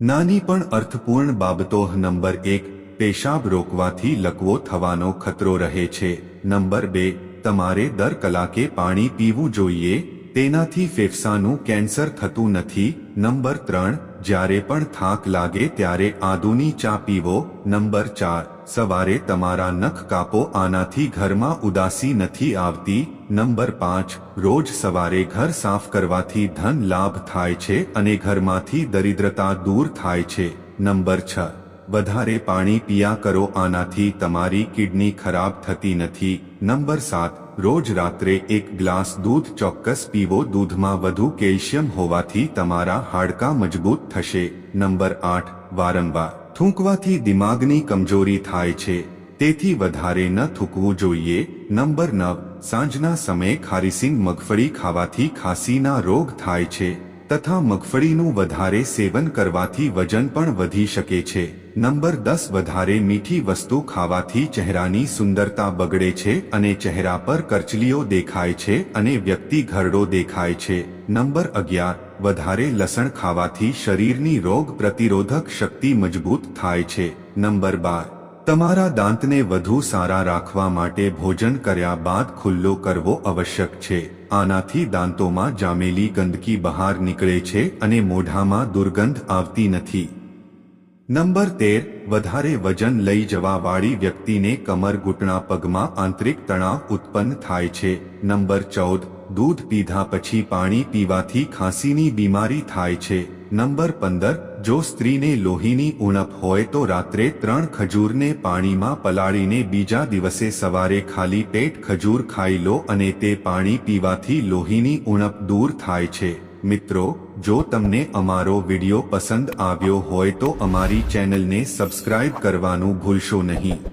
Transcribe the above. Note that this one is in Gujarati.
નાની પણ અર્થપૂર્ણ બાબતો નંબર એક, પેશાબ રોકવાથી લકવો થવાનો ખતરો રહે છે. નંબર બે, તમારે દર કલાકે પાણી પીવું જોઈએ, તેનાથી ફેફસાનું કેન્સર થતું નથી. નંબર ત્રણ, જ્યારે પણ થાક લાગે ત્યારે આદુની ચા પીવો. નંબર ચાર સવારે તમારા નખ કાપો, આનાથી ઘરમાં ઉદાસી નથી આવતી. નંબર પાંચ, રોજ સવારે ઘર સાફ કરવાથી ધન લાભ થાય છે અને ઘરમાંથી દરિદ્રતા દૂર થાય છે. નંબર છ, વધારે પાણી પિયા કરો, આનાથી તમારી કિડની ખરાબ થતી નથી. નંબર સાત, રોજ રાત્રે એક ગ્લાસ દૂધ ચોક્કસ પીવો, દૂધમાં વધુ કેલ્શિયમ હોવાથી તમારા હાડકાં મજબૂત થશે. નંબર આઠ, વારંવાર થૂંકવાથી દિમાગની કમજોરી થાય છે, તેથી વધારે ન થૂકવું જોઈએ. નંબર નવ, સાંજના સમયે ખારીસિંગ મગફળી ખાવાથી ખાંસીના રોગ થાય છે, તથા મગફળીનું વધારે સેવન કરવાથી વજન પણ વધી શકે છે. નંબર દસ, વધારે મીઠી વસ્તુ ખાવાથી ચહેરાની સુંદરતા બગડે છે અને ચહેરા પર કરચલીઓ દેખાય છે અને વ્યક્તિ ઘરડો દેખાય છે. નંબર અગિયાર વધારે લસણ ખાવાથી શરીરની રોગ પ્રતિરોધક શક્તિ મજબૂત થાય છે. નંબર બાર. તમારા દાંતને વધુ સારા રાખવા માટે ભોજન કર્યા બાદ ખુલ્લો કરવો આવશ્યક છે. આનાથી દાંતોમાં જામેલી ગંદકી બહાર નીકળે છે અને મોઢામાં દુર્ગંધ આવતી નથી. નંબર તેર. વધારે વજન લઈ જવાવાળી વ્યક્તિને કમર ઘૂંટણા પગમાં આંતરિક તણાવ ઉત્પન્ન થાય છે. નંબર ચૌદ. દૂધ પીધા પછી પાણી પીવાથી ખાંસીની બીમારી થાય છે. નંબર પંદર, જો સ્ત્રીને લોહીની ઉણપ હોય તો રાત્રે ત્રણ ખજૂરને પાણીમાં પલાળીને બીજા દિવસે સવારે ખાલી પેટ ખજૂર ખાઈ લો અને તે પાણી પીવાથી લોહીની ઉણપ દૂર થાય છે. મિત્રો, જો તમને અમારો વિડિયો પસંદ આવ્યો હોય તો અમારી ચેનલને સબસ્ક્રાઇબ કરવાનું ભૂલશો નહીં.